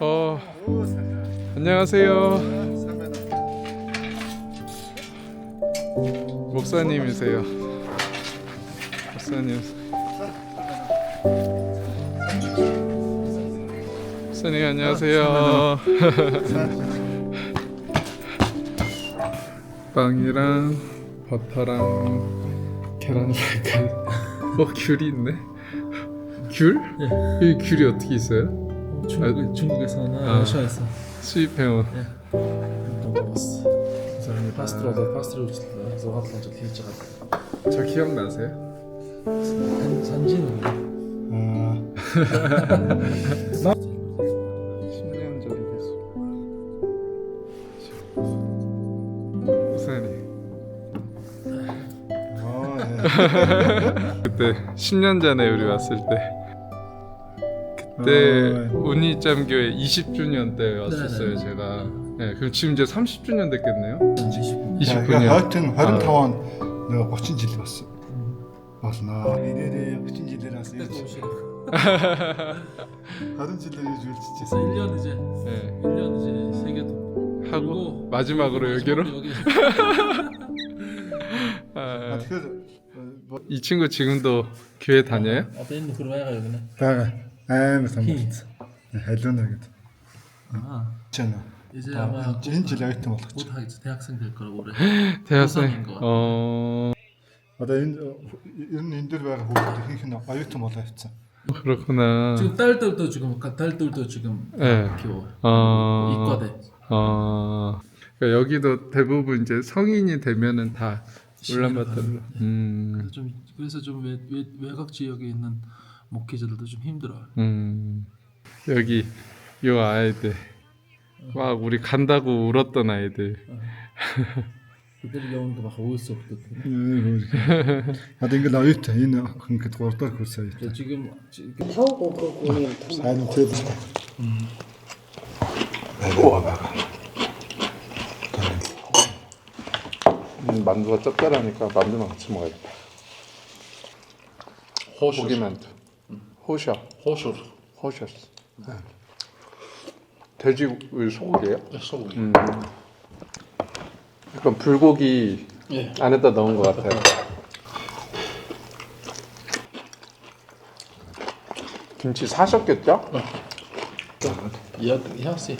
어, 안녕하세요. 목사님이세요. 목사님. 목사님 안녕하세요. 빵이랑 버터랑 계란 색깔. 어 귤이 있네. 귤? 이 귤이 어떻게 있어요? 중국, 중국에서나 아. 러시아에서 수입해온. 먹어봤어. 그 사람이 파스트로다 파스트로 해서 하던 저 뒤에 가저 기억나세요? 산 산지는 10년 전이 됐어. 목사님. 그때 10년 전에 우리 왔을 때 어. 그때 운이짬교회 20주년 때 네, 왔었어요 네네. 제가. 네, 그럼 지금 이제 30주년 됐겠네요. 20분이요. 야, 하여튼 화룡타운 아. 내가 멋진 집 봤어. 맞아 나 이래래 멋진 집이라서 그때 다른 집들 요즘 진짜 그래서 1년 이제 네, 1년 이제 세계 도 하고 그리고 마지막으로 여기로. 아, 아, 아 어, 뭐 이 친구 지금도 교회 다녀요? 앞에 그루아야가 여기네. 야, амар том Хин. болсон. халиуна гэдэг. 아 Чана. 이제 아마 энэ жил аятан болох 곧 чинь. 하겠지 대학생 될 거라고 그래. 대학생. 고삼인 것 같아. 어 Одоо энэ ер нь энэ дээр байгаа хүмүүс ихэнх нь оюутан болоо явцсан. 그렇구나. 지금 딸들도 지금 딸들도 지금 네. 키워. 어. 이과대. 어. 그러니까 여기도 대부분 이제 성인이 되면은 다 울란바토르. 음. 그래서 좀 그래서 좀 외, 외, 외곽 지역에 있는 목회자들도 좀 힘들어요. 음, 여기 요 아이들 어. 막 우리 간다고 울었던 아이들. 어. 그들 경우도 막 울었어 음, 그때. 아, 이거 나 이때 이나 그렇게 돌다 그랬어 이때. 지금 타고 그거는 아니 대박. 음. 아이고 와봐. 만두가 짭짤하니까 만두만 같이 먹어야겠다. 호기만두. 호셔. 호술. 호셔스. 네. 돼지 소고기예요? 네, 소고기. 음. 약간 불고기 예. 안에다 넣은 것 같아요. 네. 김치 사셨겠죠? 네. 야, 야, 씨, 야.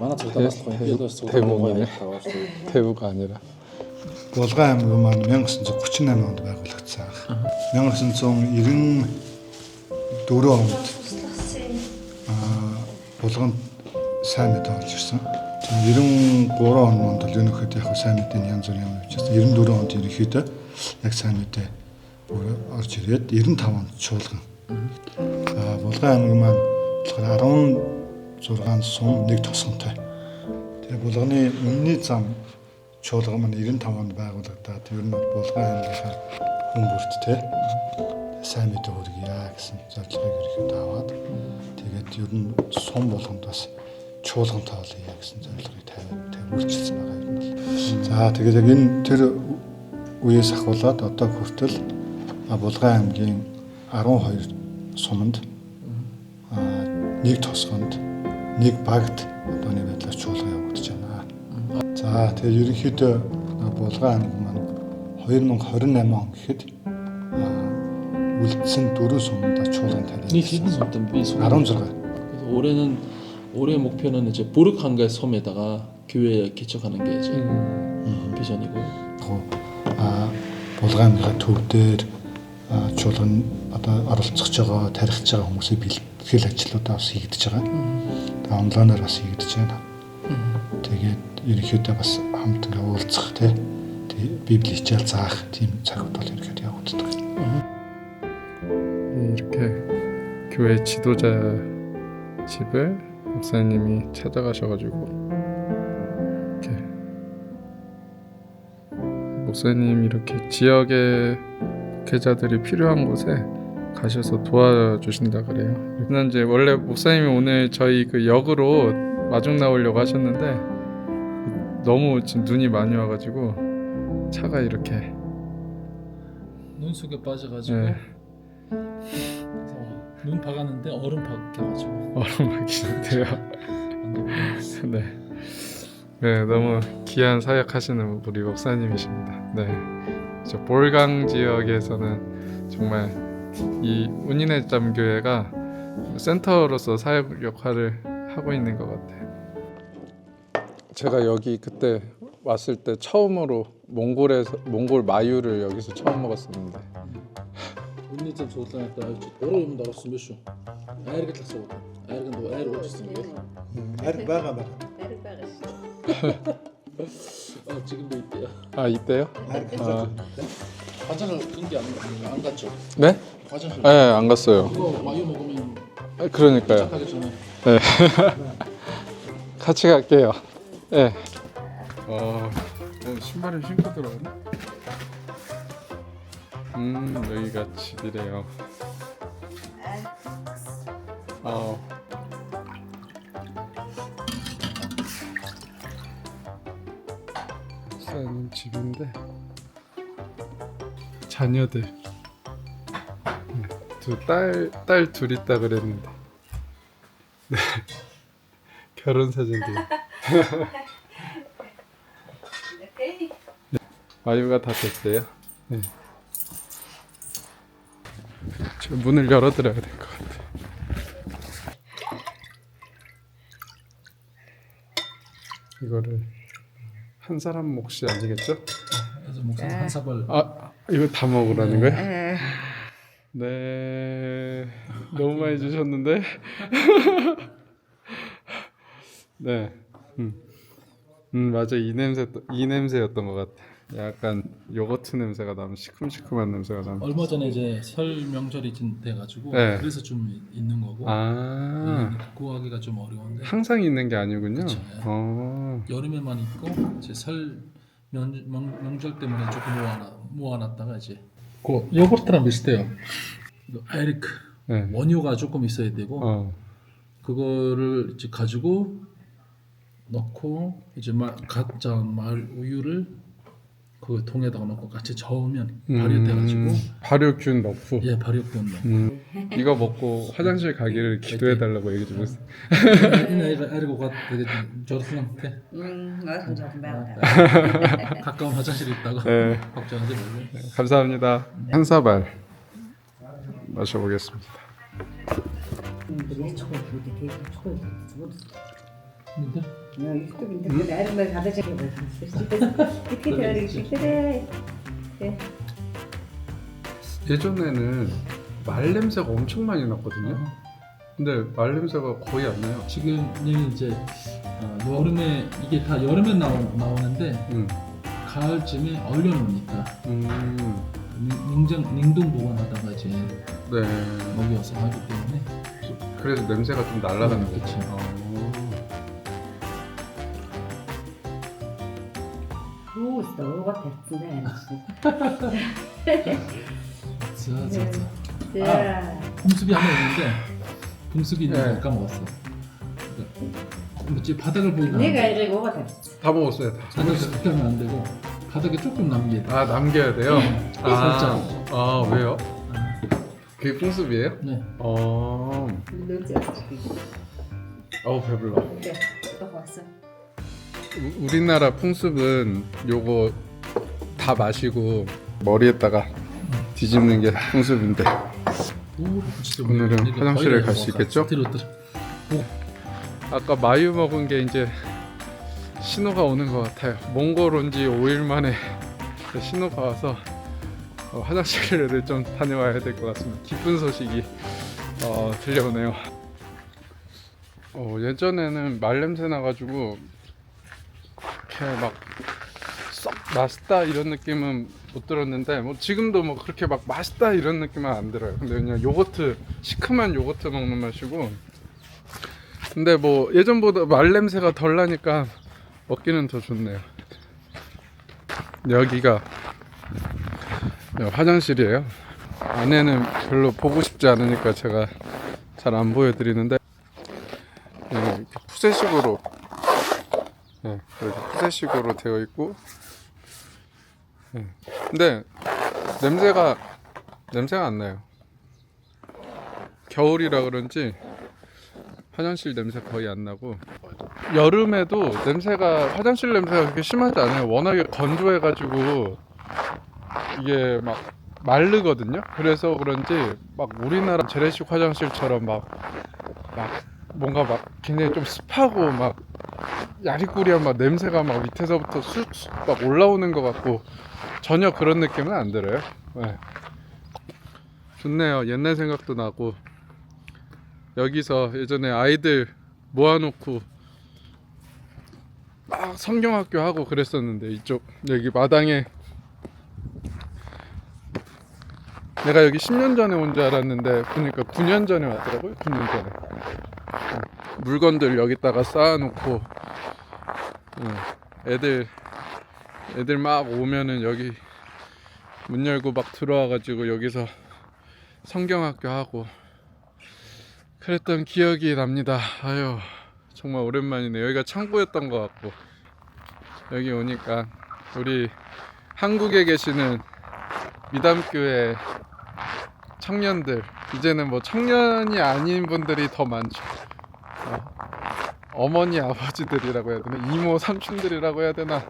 만화 절대 대- 대- 대목이네. 대우가 아니라. Булган аймаг маань 1938 онд байгуулагдсан. 1994 онд аа булганд сайн мэдээ олж ирсэн. Тэгээ 93 онд бол өнөөхдөө яг сайн мэдээний янз бүрийн юм явчихсан. 94 онд ерөнхийдөө яг сайн мэдээ орж ирээд 95 онд чуулган. Аа булган аймаг маань болохоор 16 сум нэг тосгонтой. Тэгээ булганы өмнөний зам чуулга маань 95 онд байгуулагдаад ер нь булган аймгийнхаа хүн бүрт те сайн мэдээ хүргье гэсэн зорилгыг ерөөхдөө аваад тэгээд ер нь сум болгонд бас чуулган тоолъё гэсэн зорилгыг тавиад тавиулчихсан байгаа юм бол. За тэгээд яг энэ тэр үеэс ахуулаад одоо хүртэл булган аймгийн 12 суманд нэг тосгонд нэг багт одооний байдлаар чуулга явагдаж байна. За тэгээд ерөнхийдөө булган аймаг маань 2028 он гэхэд а, үлдсэн дөрөв сумдаа чуулган 이 тавьсан. 히든 섬든 비 섬. 16. 그래서 올해는 올해 목표는 이제 보르크 한가의 섬에다가 교회 개척하는 게 이제 비전이고. а булган аймгийн төв дээр а, чуулган одоо оролцож байгаа, тарихж байгаа хүмүүсийн бэлтгэл ажлуудаа бас хийгдэж байгаа. Тэгээ онлайнаар бас хийгдэж байна. Тэгээд ерөнхийдөө бас хамт ингээ уулзах тий. Тэгээ библи хичээл заах тийм цагууд бол ерөнхийдөө явагддаг. 이렇게 교회 지도자 집을 목사님이 찾아가셔가지고 이렇게 목사님 이렇게 지역의 목회자들이 필요한 곳에 가셔서 도와주신다 그래요. 그냥 이제 원래 목사님이 오늘 저희 그 역으로 마중 나오려고 하셨는데 너무 지금 눈이 많이 와가지고 차가 이렇게 눈 속에 빠져가지고 네. 그래서 눈 박았는데 얼음 박혀가지고 얼음 막히는데요. 완전 놀랐어. 네. 네, 너무 귀한 사역하시는 우리 목사님이십니다. 네. 저 볼강 지역에서는 정말 이 운인의 짬 교회가 센터로서 사역 역할을 하고 있는 것 같아요. 제가 여기 그때 왔을 때 처음으로 몽골에서 몽골 마유를 여기서 처음 먹었었는데 Үнний зам суулгаан одоо уран юмд орсон биш үү? Айргал асуу. Айрганд айр уучсан гэл. ариг байгаа байгаа. Ариг байгаа шүү. 아 지금도 있대요. 아 이때요? Ариг 아, 화장을 근데 안, 안 갔죠? 네? 화장실. 네, 안 갔어요. 이거 마요 먹으면 아, 그러니까요. 시작하기 전에 같이 갈게요. 예. 어, 어, 신발을 신고 들어가네. 음, 여기가 집이래요. 어. 목사님 집인데 자녀들 두 딸 딸 둘 있다 그랬는데 네 결혼 사진들 오케이. 마유가 다 됐어요. 네. 저 문을 열어드려야 될 것 같아. 이거를 한 사람 몫이 아니겠죠? 그래서 목사 한 사발 아 이거 다 먹으라는 거예요? 네 너무 많이 주셨는데 네 음. 음 맞아 이 냄새 이 냄새였던 것 같아 약간 요거트 냄새가 나면 시큼시큼한 냄새가 나면 얼마 전에 이제 설 명절이 진- 돼가지고 네. 그래서 좀 있는 거고 아 네, 구하기가 좀 어려운데 항상 있는 게 아니군요 그쵸. 어 여름에만 있고 이제 설 명, 명, 명 절 때문에 조금 모아놔, 모아놨다가 이제 그 요거트랑 비슷해요. 그 아이리크 네. 원료가 조금 있어야 되고 어. 그거를 이제 가지고 넣고 이제 마, 가짜 말 우유를 그 통에다가 넣고 같이 저으면 발효돼가지고 음, 발효균 넣고 예 발효된 거. 음, 이거 먹고 화장실 가기를 기도해 달라고 얘기 좀 했어요. 이 아이가 아이리고가 되게 저렇게 음, 어서 좀 배워라. 가까운 화장실에 있다가 네. 걱정하지 말고. 감사합니다. 한 사발 마셔보겠습니다. 우리 초콜릿 이렇게 되게 초콜릿 죽 어도. 근데 야, 이것도 근데 아직 말 가다 잡게 이렇게 되어 이렇게 그래. 예. 예전에는 말 냄새가 엄청 많이 났거든요. 근데 말 냄새가 거의 안 나요. 지금은 이제 어, 여름에 이게 다 여름에 나오, 나오는데 음, 가을쯤에 얼려놓으니까 음, 능- 냉장 냉동 보관하다가 이제 네. 먹여서 하기 때문에 그래서 냄새가 좀 날라가는 음, 거죠. 그치. 어. Pusta, vad tätt det 자자자 är. Ja. 봄수비 하나 있는데 봄수비 있는 네. 거 까먹었어. 뭐지 바닥을 보이면 안 Ne가 돼. är det vad tätt. 다 먹었어요. 다. 바닥에 그렇게 하면 안 되고 바닥에 조금 남게 돼. 아 남겨야 돼요. 아, 살짝. 아 왜요? 그게 풍습이에요? 네. 어. Jag ska 어우 배불러. Vad var så? 우- 우리나라 풍습은 요거 다 마시고 머리에다가 뒤집는 게 풍습인데 오늘은 화장실에 갈수 뭐 있겠죠? 아까 마유 먹은 게 이제 신호가 오는 것 같아요. 몽골 온 지 5일 만에 신호가 와서 어, 화장실을 좀 다녀와야 될 것 같습니다. 기쁜 소식이 어, 들려오네요. 어, 예전에는 말 냄새 나가지고 이렇게 막 썩 맛있다 이런 느낌은 못 들었는데 뭐 지금도 뭐 그렇게 막 맛있다 이런 느낌은 안 들어요. 근데 그냥 요거트 시큼한 요거트 먹는 맛이고 근데 뭐 예전보다 말 냄새가 덜 나니까 먹기는 더 좋네요. 여기가 네, 화장실이에요. 안에는 별로 보고 싶지 않으니까 제가 잘 안 보여드리는데 네, 푸세식으로 네, 이렇게 푸세식으로 되어 있고 네. 근데 냄새가 냄새가 안 나요. 겨울이라 그런지 화장실 냄새 거의 안 나고 여름에도 냄새가 화장실 냄새가 그렇게 심하지 않아요. 워낙에 건조해 가지고 이게 막 마르거든요. 그래서 그런지 막 우리나라 재래식 화장실처럼 막 막 뭔가 막 굉장히 좀 습하고 막 야리꾸리한 막 냄새가 막 밑에서부터 쑥쑥 막 올라오는 것 같고 전혀 그런 느낌은 안 들어요. 네. 좋네요. 옛날 생각도 나고 여기서 예전에 아이들 모아놓고 막 성경학교 하고 그랬었는데 이쪽 여기 마당에 내가 여기 10년 전에 온 줄 알았는데 보니까 9년 전에 왔더라고요. 9년 전에 어, 물건들 여기다가 쌓아놓고 어, 애들 애들 막 오면은 여기 문 열고 막 들어와가지고 여기서 성경학교 하고 그랬던 기억이 납니다. 아유 정말 오랜만이네. 여기가 창고였던 것 같고 여기 오니까 우리 한국에 계시는 미담교회 청년들 이제는 뭐 청년이 아닌 분들이 더 많죠. 어, 머니 아버지들이라고 해야 되나 이모 삼촌들이라고 해야 되나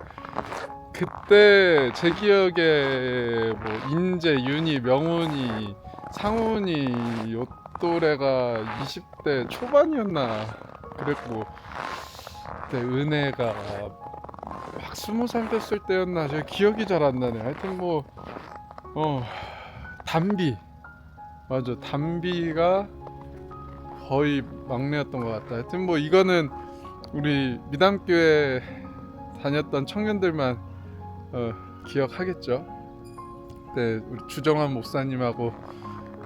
그때 제 기억에 뭐 인재, 윤희, 명훈이, 상훈이 요 또래가 20대 초반이었나 그랬고 그때 은혜가 막 스무 살 됐을 때였나 제가 기억이 잘 안 나네. 하여튼 뭐 어 담비 맞아 담비가 거의 막내였던 것 같다. 하여튼 뭐 이거는 우리 미담교회 다녔던 청년들만 어, 기억하겠죠. 그때 우리 주정환 목사님하고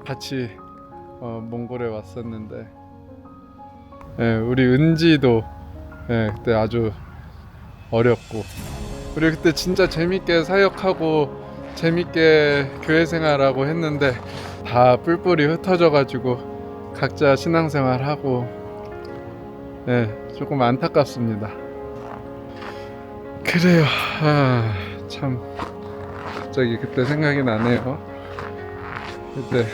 같이 어, 몽골에 왔었는데, 예, 우리 은지도 예, 그때 아주 어렸고, 우리 그때 진짜 재밌게 사역하고 재밌게 교회 생활하고 했는데 다 뿔뿔이 흩어져 가지고 각자 신앙생활 하고, 예, 조금 안타깝습니다. 그래요. 아, 참 갑자기 그때 생각이 나네요. 그때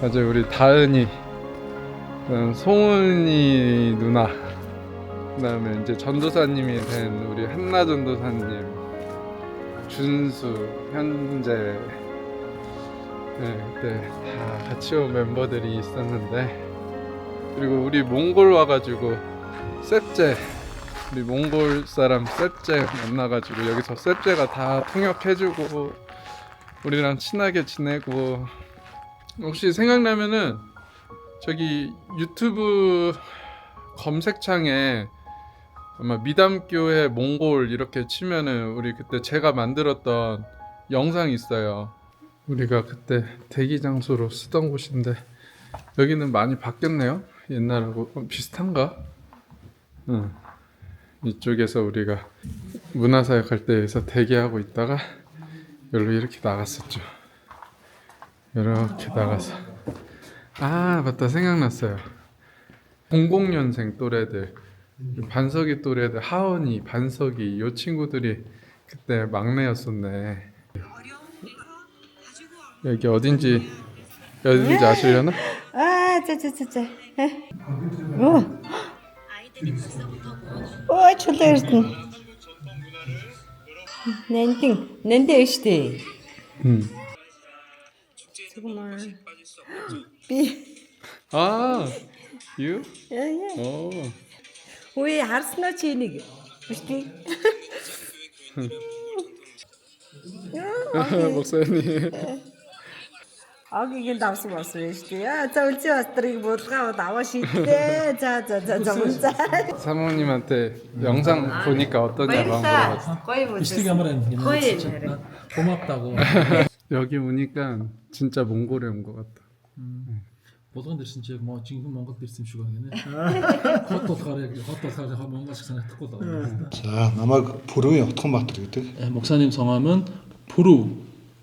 맞아요. 우리 다은이, 그다음 송은이 누나, 그다음에 이제 전도사님이 된 우리 한나 전도사님, 준수, 현재, 네, 그때 다 같이 온 멤버들이 있었는데 그리고 우리 몽골 와가지고 셉제 우리 몽골 사람 셉제 만나가지고 여기서 셉제가 다 통역해주고 우리랑 친하게 지내고 혹시 생각나면은 저기 유튜브 검색창에 아마 미담교회 몽골 이렇게 치면은 우리 그때 제가 만들었던 영상이 있어요. 우리가 그때 대기 장소로 쓰던 곳인데 여기는 많이 바뀌었네요. 옛날하고 어, 비슷한가? 응. 이쪽에서 우리가 문화사역 할 때에서 대기하고 있다가 여기로 이렇게 나갔었죠. 이렇게 나가서 아 맞다 생각났어요. 00년생 또래들 반석이 또래들 하은이 반석이 요 친구들이 그때 막내였었네. 여기 어딘지 어딘지 아시려나? 아, 짜짜짜짜. 오. 오, çok erken. Nendin, 음. 비. 음. 아, you? 예, 예. 오. 왜 하스나 체닉? işte. 목사님. Огийн давсан болсон байж тээ. Аа, за үлзий бастрыг булгаа аваа шийдээ. За за за за за. 사모님한테 영상 보니까 어떠냐고 한번 물어봤어. Гоё 이시티가 үзсэн. 말하는 게 거의 진짜 잘해. 나 고맙다고. 여기 오니까 진짜 몽골에 온 것 같다. Болгонд ирсэн чи яг мо жинхэнэ Монголд ирсэн юм шиг байна. Хот болохоор яг хот болохоор яг монгол шиг санагдахгүй л байна. За намайг Пүрвийн Утганбаатар гэдэг. 예, 목사님 성함은 부루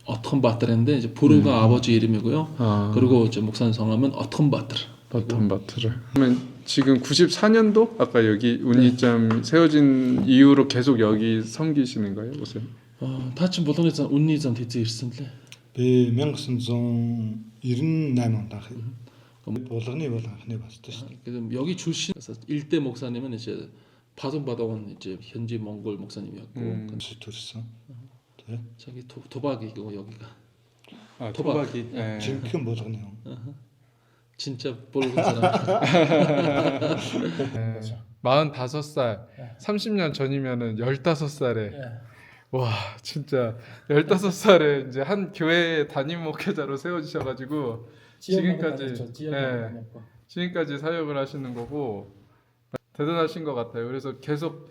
어텀바트인데 이제 부루가 아버지 이름이고요. 아. 그리고 이제 목사님 성함은 어텀바트. 버튼 바트를. 그러면 지금 94년도 아까 여기 운이점 세워진 이후로 계속 여기 섬기시는 거예요, 목사님? 어, 다친 болгоны зан үнний зан тэзээ ирсэн лээ. Би 1998 онд анх булганы бол анхны басдаг шүү дээ. 그럼 여기 출신 그래서 일대 목사님은 이제 파송 받아온 이제 현지 몽골 목사님이었고 음. 그 네? 저기 도, 도박이고 여기가. 아, 도박. 도박이 예. 제일 큰 버전이요. 진짜 모르는 사람. 45살, 30년 전이면은 15살에. 와 진짜 15살에 이제 한 교회 담임 목회자로 세워지셔가지고 지금까지 예, 지금까지 사역을 하시는 거고 대단하신 것 같아요. 그래서 계속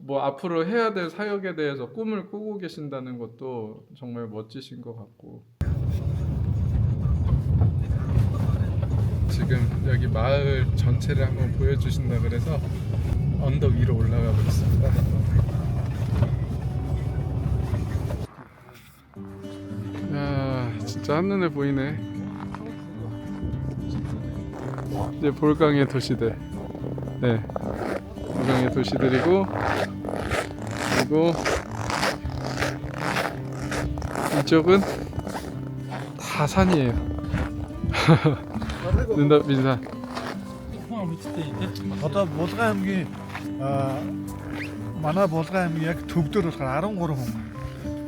뭐 앞으로 해야 될 사역에 대해서 꿈을 꾸고 계신다는 것도 정말 멋지신 것 같고 지금 여기 마을 전체를 한번 보여주신다 그래서 언덕 위로 올라가 보겠습니다. 야 진짜 한눈에 보이네. 이제 볼강의 도시들. 네. 볼강의 도시들이고 그리고 이쪽은 다 산이에요. 눈다 민산. Одоо Булган аймгийн аа манай Булган аймгийн яг төвдөр болохоор 13 хүн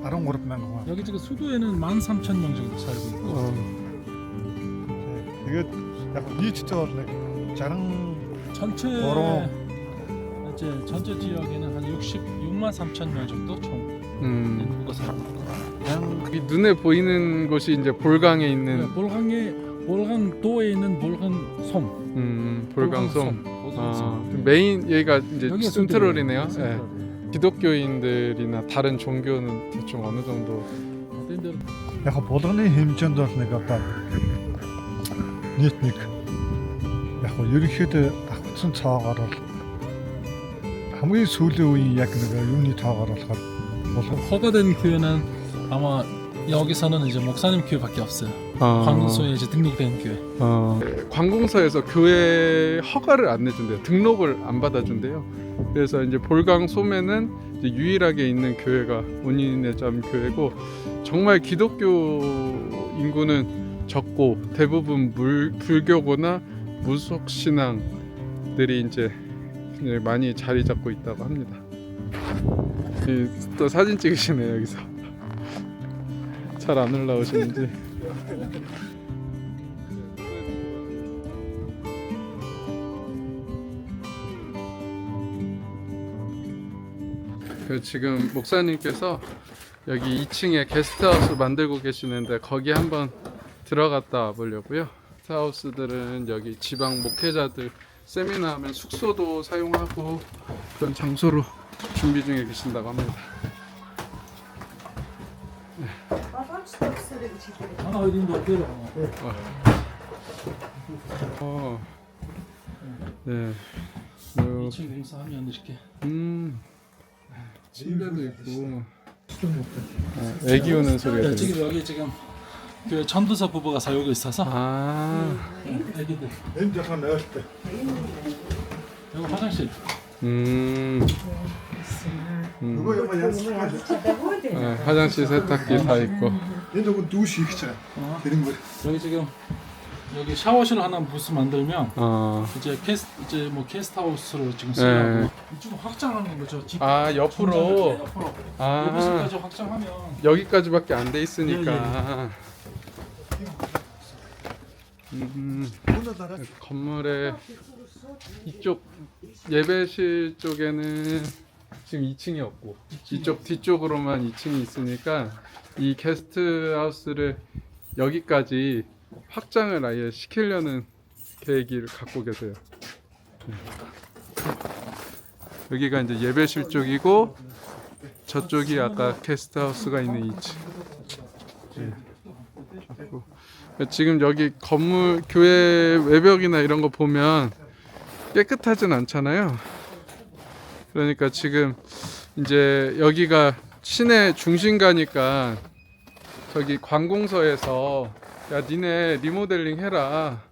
13 мянган хүн. 여기 지금 수도에는 13,000명 정도 살고 있고 어, Тэгээд яг нийтдээ бол нэг 60 전체 어려워. 이제 전체 지역에는 한 66만 3천 명 정도 총 음. 인구가 살고 있고 이 눈에 보이는 곳이 이제 볼강에 있는 볼강에 볼강도에 있는 볼강 섬 음, 볼강섬. 볼강섬 아, 메인 여기가 이제 여기가 센트럴이네요. 예. 센트럴. 기독교인들이나 다른 종교는 대충 어느 정도 어떤 데는 яг булганы хэмжээнд бол нэг одоо нийт нэг яг нь ерөнхийдөө авцсан цоогоор бол хамгийн сүүлийн үеийн яг нэг юуны тоогоор болохоор булган 허가된 교회는 아마 여기서는 이제 목사님 교회밖에 없어요. 아, 광소에 이제 등록된 교회. 어, 관공서에서 교회 허가를 안 내준대요. 등록을 안 받아준대요. 그래서 이제 볼강 소매는 이제 유일하게 있는 교회가 운인의 점 교회고 정말 기독교 인구는 적고 대부분 물, 불교거나 무속 신앙들이 이제 이제 많이 자리 잡고 있다고 합니다. 이, 또 사진 찍으시네요 여기서 잘 안 올라오시는지. 그 지금 목사님께서 여기 2층에 게스트하우스 만들고 계시는데 거기 한번 들어갔다 와보려고요. 게스트하우스들은 여기 지방 목회자들 세미나 하면 숙소도 사용하고 그런 장소로 준비 중에 계신다고 합니다. 아, 어딘데 어디로? 어, 네. 뭐, 2층 공사하면 이렇게. 음, 침대도 있고. 아, 애기 우는 소리가 네, 들리네. 지금 여기 지금 그 전두사 부부가 사육에 있어서 아, 응, 애기들 냄새 한 나왔을 때. 여기 화장실 음, 이거 이거 양말. 네, 화장실, 세탁기 다 있고. 얘도 그 두시 있잖아 어. 되는 거 여기 지금 여기 샤워실 하나 부스 만들면 어. 이제 캐스 이제 뭐 캐스트하우스로 지금 네. 쓰려고 이쪽 확장하는 거죠. 아 옆으로. 옆으로. 아 여기까지 확장하면 여기까지밖에 안 돼 있으니까. 예, 예. 음, 건물의 이쪽 예배실 쪽에는 지금 2층이 없고 이쪽 뒤쪽으로만 2층이 있으니까 이 게스트하우스를 여기까지 확장을 아예 시키려는 계획을 갖고 계세요. 네. 여기가 이제 예배실 쪽이고 저쪽이 아까 게스트하우스가 있는 2층. 네. 지금 여기 건물 교회 외벽이나 이런 거 보면 깨끗하진 않잖아요. 그러니까 지금 이제 여기가 시내 중심가니까 저기 관공서에서 야 니네 리모델링 해라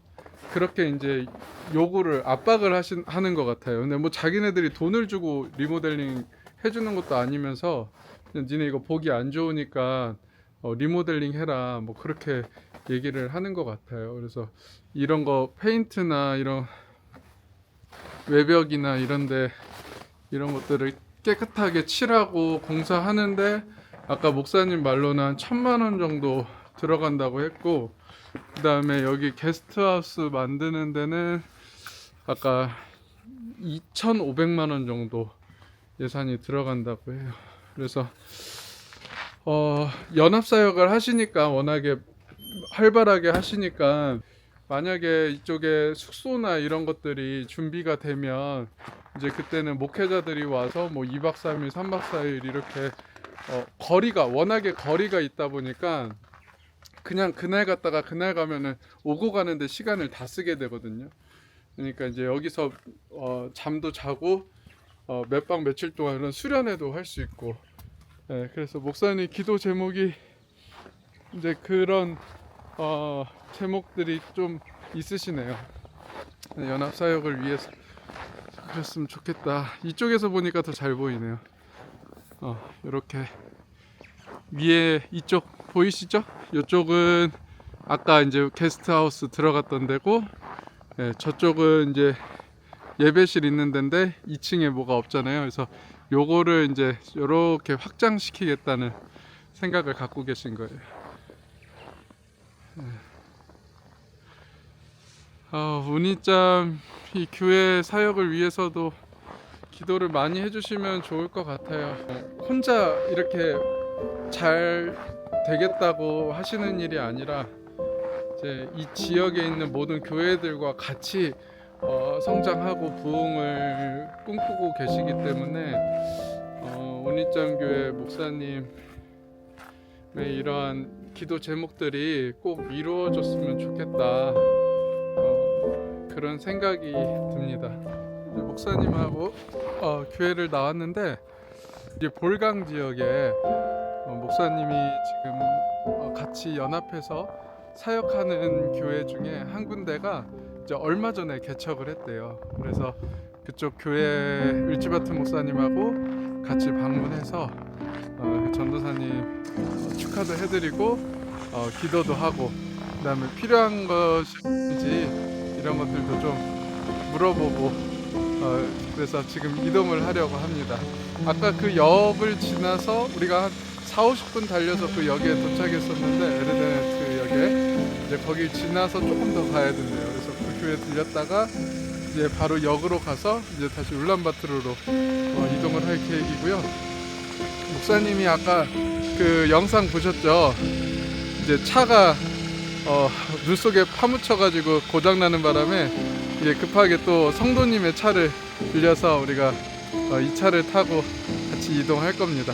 그렇게 이제 요구를 압박을 하신 하는 것 같아요. 근데 뭐 자기네들이 돈을 주고 리모델링 해주는 것도 아니면서 니네 이거 보기 안 좋으니까 어, 리모델링 해라 뭐 그렇게 얘기를 하는 것 같아요. 그래서 이런 거 페인트나 이런 외벽이나 이런데 이런 것들을 깨끗하게 칠하고 공사하는데 아까 목사님 말로는 한 천만 원 정도 들어간다고 했고 그 다음에 여기 게스트하우스 만드는 데는 아까 2,500만 원 정도 예산이 들어간다고 해요. 그래서 어, 연합사역을 하시니까 워낙에 활발하게 하시니까 만약에 이쪽에 숙소나 이런 것들이 준비가 되면 이제 그때는 목회자들이 와서 뭐 2박 3일, 3박 4일 이렇게 어, 거리가 워낙에 거리가 있다 보니까 그냥 그날 갔다가 그날 가면은 오고 가는데 시간을 다 쓰게 되거든요. 그러니까 이제 여기서 어, 잠도 자고 어, 몇박 며칠 동안 이런 수련회도 할 수 있고 예, 그래서 목사님 기도 제목이 이제 그런 어, 제목들이 좀 있으시네요. 네, 연합 사역을 위해서 그랬으면 좋겠다. 이쪽에서 보니까 더 잘 보이네요. 어, 이렇게 위에 이쪽 보이시죠? 이쪽은 아까 이제 게스트하우스 들어갔던 데고, 예, 저쪽은 이제 예배실 있는 데인데 2층에 뭐가 없잖아요. 그래서 요거를 이제 이렇게 확장시키겠다는 생각을 갖고 계신 거예요. 아, 운이짱 이 교회 사역을 위해서도 기도를 많이 해주시면 좋을 것 같아요. 혼자 이렇게 잘 되겠다고 하시는 일이 아니라 이제 이 지역에 있는 모든 교회들과 같이 어, 성장하고 부흥을 꿈꾸고 계시기 때문에 어, 운이짱 교회 목사님의 이러한 기도 제목들이 꼭 이루어졌으면 좋겠다. 어, 그런 생각이 듭니다. 목사님하고 어, 교회를 나왔는데 이제 볼강 지역에 어, 목사님이 지금 어, 같이 연합해서 사역하는 교회 중에 한 군데가 이제 얼마 전에 개척을 했대요. 그래서 그쪽 교회 을지바트 목사님하고 같이 방문해서 어, 그 전도사님 어, 축하도 해드리고 어, 기도도 하고 그 다음에 필요한 것인지 이런 것들도 좀 물어보고 어, 그래서 지금 이동을 하려고 합니다. 아까 그 역을 지나서 우리가 한 4, 50분 달려서 그 역에 도착했었는데 에르데네트 역에 이제 거길 지나서 조금 더 가야 된대요. 그래서 그 교회 들렸다가 이제 바로 역으로 가서 이제 다시 울란바토르로 어, 이동을 할 계획이고요. 목사님이 아까 그 영상 보셨죠? 이제 차가 어, 물 속에 파묻혀가지고 고장 나는 바람에 이제 급하게 또 성도님의 차를 빌려서 우리가 어, 이 차를 타고 같이 이동할 겁니다.